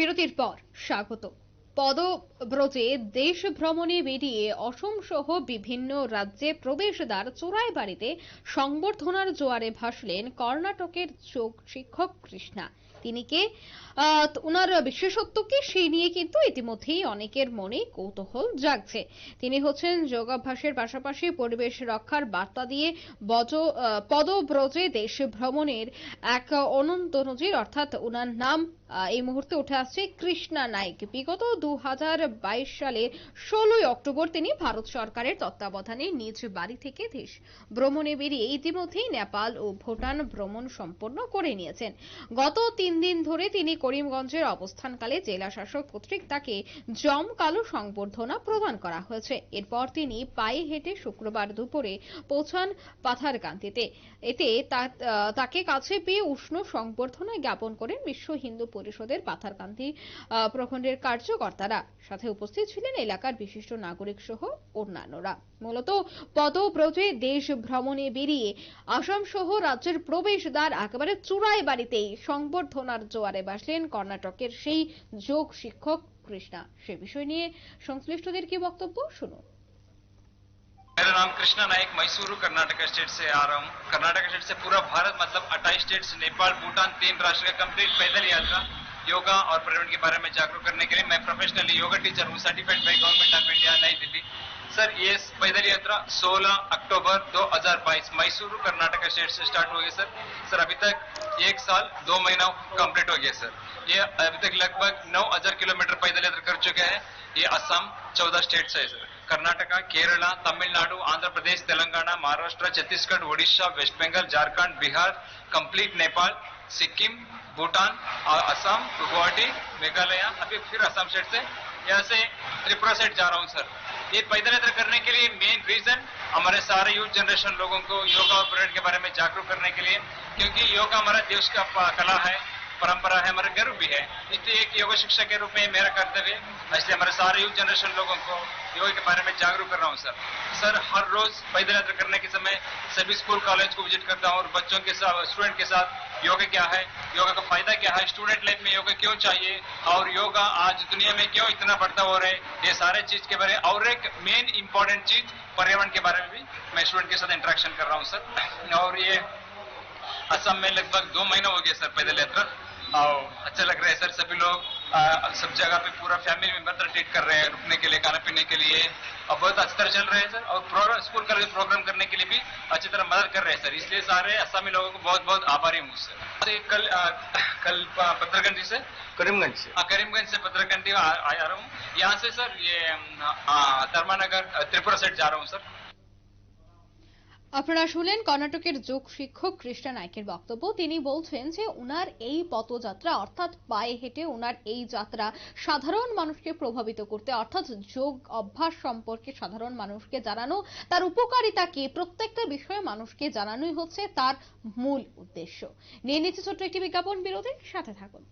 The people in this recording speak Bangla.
বিরতির পর স্বাগত। পদব্রজে দেশ ভ্রমণে বেরিয়ে অসম সহ বিভিন্ন রাজ্যে প্রবেশদ্বার চোরাই বাড়িতে সংবর্ধনার জোয়ারে ভাসলেন কর্ণাটকের যোগ শিক্ষক কৃষ্ণা। তিনি কে? ওনার বিশেষত্ব কি? সেই নিয়ে কিন্তু ইতিমধ্যেই অনেকের মনে কৌতূহল জাগছে। তিনি হচ্ছেন যোগাভ্যাসের পাশাপাশি পরিবেশ রক্ষার বার্তা দিয়ে বজ পদব্রজে দেশ ভ্রমণের এক অনন্ত নজির, অর্থাৎ ওনার নাম এই মুহূর্তে উঠে আসছে কৃষ্ণা নাইক। বিগত দু সালের ষোলোই অক্টোবর তিনি ভারত সরকারের তত্ত্বাবধানে নিজ বাড়ি থেকে দেশ ভ্রমণে বেরিয়ে ইতিমধ্যেই নেপাল ও ভুটান ভ্রমণ সম্পন্ন করে নিয়েছেন। গত তিন দিন ধরে তিনি করিমগঞ্জের অবস্থানকালে জেলা শাসক কর্তৃক তাকে জমকালো সংবর্ধনা প্রদান করা হয়েছে। এরপর তিনি পায়ে হেঁটে শুক্রবার দুপুরে পৌঁছান পাথারকান্তিতে এতে তাকে কাছে পেয়ে উষ্ণ সংবর্ধনা জ্ঞাপন করেন বিশ্ব হিন্দু পরিষদের পাথারকান্তি আহ, প্রখণ্ডের কার্যকর্তারা সাথে উপস্থিত ছিলেন এলাকার বিশিষ্ট নাগরিক সহ অন্যান্যরা মূলত পদব্রজে দেশ ভ্রমণে বেরিয়ে আসাম সহ রাজ্যের প্রবেশদ্বার একেবারে চূড়াই বাড়িতেই সংবর্ধনার জোয়ারে বাসলেন কর্ণাটকের সেই যোগ শিক্ষক কৃষ্ণা সে বিষয় নিয়ে সংশ্লিষ্টদের কি বক্তব্য শুনুন मेरा नाम कृष्णा नायक मैसूरू कर्नाटक स्टेट से आ रहा हूँ कर्नाटक स्टेट से पूरा भारत मतलब 28 स्टेट्स नेपाल भूटान तीन राष्ट्र का कंप्लीट पैदल यात्रा योगा और पर्यावरण के बारे में जागरूक करने के लिए मैं प्रोफेशनली योगा टीचर हूँ certified by government of India नई दिल्ली। सर ये पैदल यात्रा 16 अक्टूबर 2022 मैसूरू, कर्नाटक स्टेट से स्टार्ट हो गई सर सर अभी तक एक साल, दो महीना कंप्लीट हो गया सर ये अभी तक लगभग 9000 किलोमीटर पैदल यात्रा कर चुके हैं। ये असम 14 स्टेट्स है sir Karnataka, Kerala, Tamil Nadu, Andhra Pradesh, Telangana, Maharashtra, Chhattisgarh Orissa west Bengal, Jharkhand, Bihar complete Nepal Sikkim, Bhutan और असम, गुवाहाटी, मेघालय, अभी फिर असम सेट से। यहाँ से त्रिपुरा सेट जा रहा हूँ सर ये पैदल यात्रा करने के लिए मेन रीजन हमारे सारे यूथ जनरेशन लोगों को योगा और पर्यटन के बारे में जागरूक करने के लिए, क्योंकि योगा हमारा देश का कला है। परंपरा है, हमारा गर्व भी है। इसलिए एक योगा शिक्षक के रूप में मेरा कर्तव्य है। इसलिए हमारे सारे यूथ जनरेशन लोगों को योगा के बारे में जागरूक कर रहा हूँ, सर। सर, हर रोज पैदल यात्रा करने के समय सभी स्कूल, कॉलेज को विज़िट करता हूँ और बच्चों के साथ, स्टूडेंट के साथ योगा क्या है, योगा का फ़ायदा क्या है, स्टूडेंट लाइफ में योगा क्यों चाहिए और योगा आज दुनिया में क्यों इतना बढ़ता हो रहा है ये सारे चीज़ के बारे में और एक मेन इंपॉर्टेंट चीज़ पर्यावरण के बारे में भी मैं स्टूडेंट के साथ इंटरेक्शन कर रहा हूँ, सर। और ये असम में लगभग दो महीना हो गया, सर, पैदल यात्रा। और अच्छा लग रहा है सर सभी लोग। आ, सब जगह पे पूरा फैमिली मेंबर ट्रीट कर रहे हैं रुकने के लिए खाना पीने के लिए। और बहुत अच्छी तरह चल रहे हैं सर। और प्रोग्राम स्कूल का प्रोग्राम करने के लिए भी अच्छी तरह मदद कर रहे हैं सर। इसलिए सारे असमी लोगों को बहुत बहुत आभारी हूँ सर। कल आ, कल पत्रकंडी से? करीमगंज से। आ, करीमगंज से पत्रकंडी आ, रहा हूँ। यहाँ से सर ये धर्मानगर त्रिपुरा सेट जा रहा हूँ सर। আপনারা শুনলেন কর্ণাটকের যোগ শিক্ষক কৃষ্ণা নায়কের বক্তব্য। তিনি বলছেন যে, উনার এই পথযাত্রা অর্থাৎ পায়ে হেঁটে উনার এই যাত্রা, সাধারণ মানুষকে প্রভাবিত করতে, অর্থাৎ যোগ অভ্যাস সম্পর্কে সাধারণ মানুষকে জানানো, তার উপকারিতা কি প্রত্যেকটা বিষয়ে মানুষকে জানানোই হচ্ছে তার মূল উদ্দেশ্য। নিয়ে নিচ্ছে ছোট্ট একটি বিজ্ঞাপন বিরতির, সাথে থাকুন।